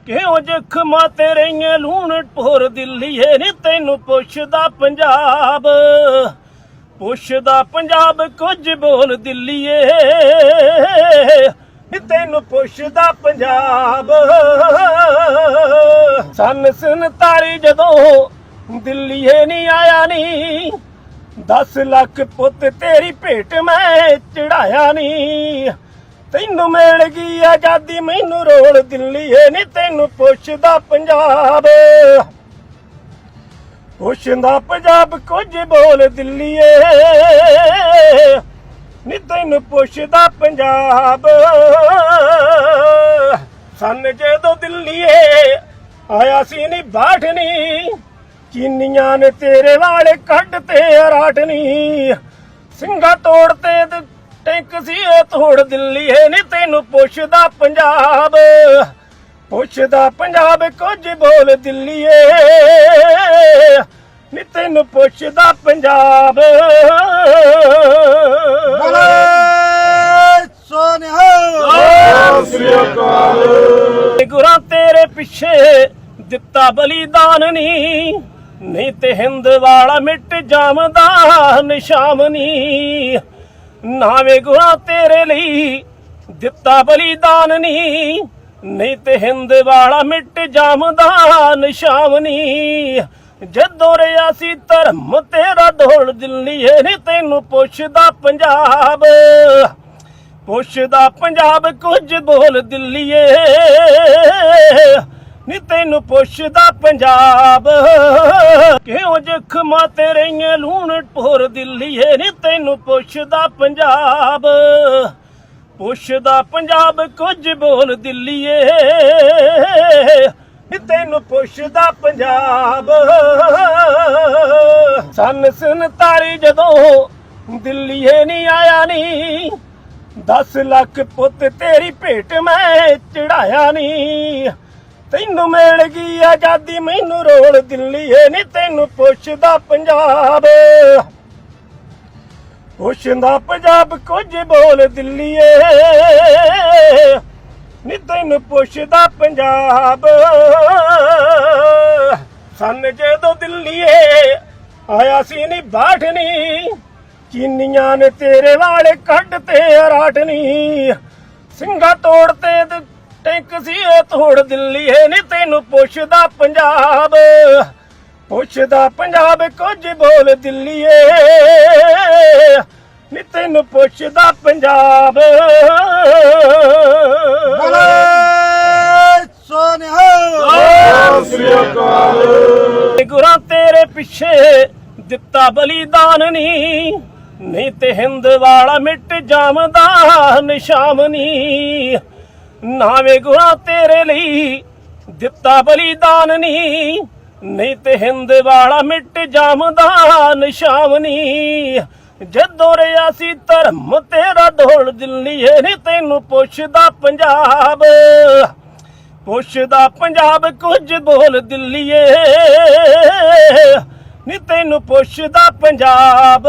ਕਿਉਂ ਜ਼ਖਮਾਂ ਤੇ ਰਹੀਆਂ ਲੂਣ ਠੋਰ ਦਿੱਲੀਏ ਨੀ ਤੈਨੂੰ ਪੁੱਛਦਾ ਪੰਜਾਬ? ਪੁੱਛਦਾ ਪੰਜਾਬ ਕੁਝ ਬੋਲ ਦਿੱਲੀਏ ਨੀ ਤੈਨੂੰ ਪੁੱਛਦਾ ਪੰਜਾਬ? ਸਨ ਸਨ ਤਾਰੀ ਜਦੋਂ ਦਿੱਲੀਏ ਨਹੀਂ ਆਇਆ ਨੀ 10 ਲੱਖ ਪੁੱਤ ਤੇਰੀ ਭੇਟ ਮੈਂ ਚੜਾਇਆ ਨੀ। ਤੈਨੂੰ ਮਿਲ ਗਈ ਆਜ਼ਾਦੀ, ਮੈਨੂੰ ਰੋਲ ਦਿੱਲੀਏ ਨੀ ਤੈਨੂੰ ਪੁੱਛਦਾ ਪੰਜਾਬ। ਪੁੱਛਦਾ ਪੰਜਾਬ, ਕੁਝ ਬੋਲ ਦਿੱਲੀਏ ਨੀ ਤੈਨੂੰ ਪੁੱਛਦਾ ਪੰਜਾਬ। ਸੰਨ ਜਦੋਂ ਦਿੱਲੀਏ ਆਇਆ ਸੀ ਨੀ ਬਾਠਨੀ। ਚੀਨੀਆਂ ਨੇ ਤੇਰੇ ਵਾਲੇ ਕੱਢ ਤੇ ਰਾਟਨੀ ਸਿੰਘਾ ਤੋੜ ਤੇ ਟੈਂਕ ਸੀ ਉਹ ਤੋੜ ਦਿੱਲੀਏ ਨੀ ਤੈਨੂੰ ਪੁੱਛਦਾ ਪੰਜਾਬ। ਪੁੱਛਦਾ ਪੰਜਾਬ ਕੁਝ ਬੋਲ ਦਿੱਲੀਏ। ਨੀ ਤੈਨੂੰ ਪੁੱਛਦਾ ਪੰਜਾਬ। ਬੋਲੇ ਸੋਨਿਹਾ ਗੁਰਾਂ ਤੇਰੇ ਪਿੱਛੇ ਦਿੱਤਾ ਬਲੀਦਾਨ ਨੀ ਨਹੀਂ ਤੇ ਹਿੰਦ ਵਾਲਾ ਮਿਟ ਜਾਮਦਾ ਨਿਸ਼ਾਮ ਨੀ। ਨਾਵੇਂ ਗੁਰਾਂ ਤੇਰੇ ਲਈ। ਦਿੱਤਾ ਬਲੀਦਾਨ ਨੀ, ਨਹੀਂ ਤੇ ਹਿੰਦ ਵਾਲਾ ਮਿਟ ਜਾਮਦਾ ਨਿਸ਼ਾਮ ਜਦੋਂ ਰਿਆ ਸੀ ਧਰਮ ਤੇਰਾ ਢੋਲ ਦਿੱਲੀਏ ਨੀ ਤੈਨੂੰ ਪੁੱਛਦਾ ਪੰਜਾਬ। ਪੁੱਛਦਾ ਪੰਜਾਬ ਕੁਝ ਬੋਲ ਦਿੱਲੀਏ ਨੀ ਤੈਨੂੰ ਪੁੱਛਦਾ ਪੰਜਾਬ। ਕਿਉਂ ਜ਼ਖਮਾਂ ਤੇ ਲੂਣ ਠੋਰ ਦਿੱਲੀਏ ਨੀ ਤੈਨੂੰ ਪੁੱਛਦਾ ਪੰਜਾਬ। ਪੁੱਛਦਾ ਪੰਜਾਬ ਕੁਝ ਬੋਲ ਦਿੱਲੀਏ ਨੀ ਤੈਨੂੰ ਪੁੱਛਦਾ ਪੰਜਾਬ। ਸਨ ਸਨ ਤਾਰੀ ਜਦੋਂ ਦਿੱਲੀਏ ਨਹੀਂ ਆਇਆ ਨੀ 10 ਲੱਖ ਪੁੱਤ ਤੇਰੀ ਭੇਟ ਮੈਂ ਚੜਾਇਆ ਨੀ। ਤੈਨੂੰ ਮਿਲ ਗਈ ਆਜ਼ਾਦੀ, ਮੈਨੂੰ ਰੋਲ ਦਿੱਲੀਏ ਨੀ ਤੈਨੂੰ ਪੁੱਛਦਾ ਪੰਜਾਬ। ਪੁੱਛਦਾ ਪੰਜਾਬ ਕੁਝ ਬੋਲ ਦਿੱਲੀਏ ਨੀ ਤੈਨੂੰ ਪੁੱਛਦਾ ਪੰਜਾਬ। ਸਨ ਜਦੋਂ ਦਿੱਲੀਏ ਆਇਆ ਸੀ ਨੀ ਬਾਠਨੀ, ਚੀਨੀਆਂ ਨੇ ਤੇਰੇ ਵਾਲੇ ਕੱਢ ਤੇ ਰਾਟਨੀ ਸਿੰਘਾ ਤੋੜ ਤੇ ਟੈਂਕ ਸੀ ਉਹ ਤੋੜ ਦਿੱਲੀਏ ਨੀ ਤੈਨੂੰ ਪੁੱਛਦਾ ਪੰਜਾਬ। ਪੁੱਛਦਾ ਪੰਜਾਬ ਕੁਝ ਬੋਲ ਦਿੱਲੀਏ। ਨੀ ਤੈਨੂੰ ਪੁੱਛਦਾ ਪੰਜਾਬ। ਬੋਲੇ ਸੋਨਿਹਾ ਗੁਰਾਂ ਤੇਰੇ ਪਿੱਛੇ ਦਿੱਤਾ ਬਲੀਦਾਨ ਨੀ। ਨਹੀਂ ਤੇ ਹਿੰਦ ਵਾਲਾ ਮਿਟ ਜਾਮਦਾ ਨਿਸ਼ਾਮ ਨੀ। ਨਾਵੇਂ ਗੁਰਾਂ ਤੇਰੇ ਲਈ। ਦਿੱਤਾ ਬਲੀਦਾਨ ਨੀ, ਨਹੀਂ ਤੇ ਹਿੰਦ ਵਾਲਾ ਮਿਟ ਜਾਮਦਾ ਨਿਸ਼ਾਮ ਜਦੋਂ ਰਿਆ ਸੀ ਧਰਮ ਤੇਰਾ ਢੋਲ ਦਿੱਲੀਏ ਨੀ ਤੈਨੂੰ ਪੁੱਛਦਾ ਪੰਜਾਬ। ਪੁੱਛਦਾ ਪੰਜਾਬ ਕੁਝ ਬੋਲ ਦਿੱਲੀਏ ਨੀ ਤੈਨੂੰ ਪੁੱਛਦਾ ਪੰਜਾਬ।